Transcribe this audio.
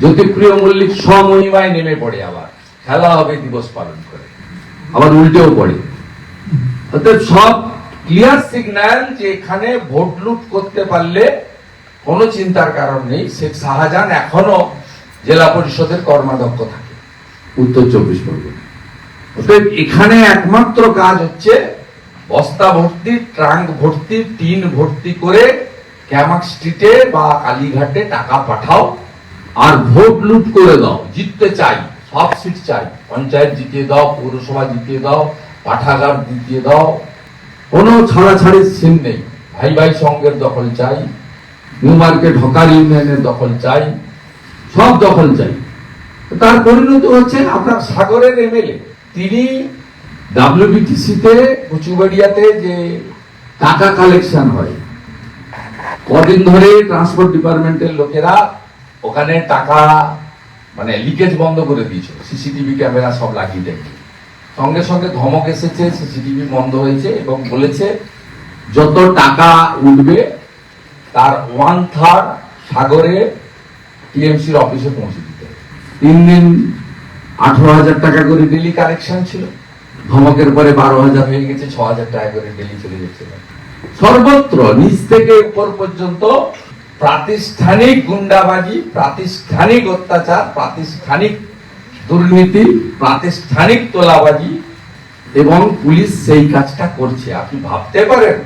জ্যোতিপ্রিয় মল্লিক স্বমহিমায় নেমে পড়ে আবার, খেলা হবে দিবস পালন করে। আবার উল্টেও পড়ে। অর্থাৎ সব ক্লিয়ার সিগন্যাল যে এখানে ভোট লুট করতে পারলে কোনো চিন্তার কারণ নেই। শেখ শাহজাহান এখনও জেলা পরিষদের কর্মাধ্যক্ষ থাকে। উত্তর চব্বিশ পরগনা। অতএব এখানে একমাত্র কাজ হচ্ছে বস্তা ভর্তি, ট্রাঙ্ক ভর্তি, টিন ভর্তি করে ক্যামাক স্ট্রিটে বা কালীঘাটে টাকা পাঠাও। আর ভোট লুট করে দাও, জিততে চাই, সব সিট চাই, পঞ্চায়েত জিতিয়ে দাও, পৌরসভা জিতিয়ে দাও, পাঠাগার জিতিয়ে দাও, কোনো ছাড়াছাড়ির সিন নেই। ভাই ভাই সঙ্গের দখল চাই, নিউ মার্কেট হকার ইউনিয়নের দখল চাই, সব দখল চাই। তার পরিণতি হচ্ছে আপনার সাগরের এমএলএ। তিনি ডাব্লিউবিটিসিতে, কুচুবাড়িয়াতে যে টাকা কালেকশন হয়, কদিন ধরে ট্রান্সপোর্ট ডিপার্টমেন্টের লোকেরা ওখানে টাকা মানে লিকেজ বন্ধ করে দিয়েছিল সিসিটিভি ক্যামেরা সব লাগিয়ে দেয়। সঙ্গে সঙ্গে ধমক এসেছে সিসিটিভি বন্ধ হয়েছে এবং বলেছে, যত টাকা উঠবে, তার ওয়ান থার্ড সাগরে টিএমসির অফিসে পৌঁছে দিতে তিন দিন আঠারো হাজার টাকা করে ডেলি কালেকশন ছিল। ধমকের পরে বারো হাজার হয়ে গেছে, ছ হাজার টাকা করে ডেলি চলে যাচ্ছে। সর্বত্র, নিচ থেকে উপর পর্যন্ত প্রাতিষ্ঠানিক গুন্ডাবাজি, প্রাতিষ্ঠানিক অত্যাচার, প্রাতিষ্ঠানিক দুর্নীতি, প্রাতিষ্ঠানিক তোলাবাজি, এবং পুলিশ সেই কাজটা করছে। আপনি ভাবতে পারেন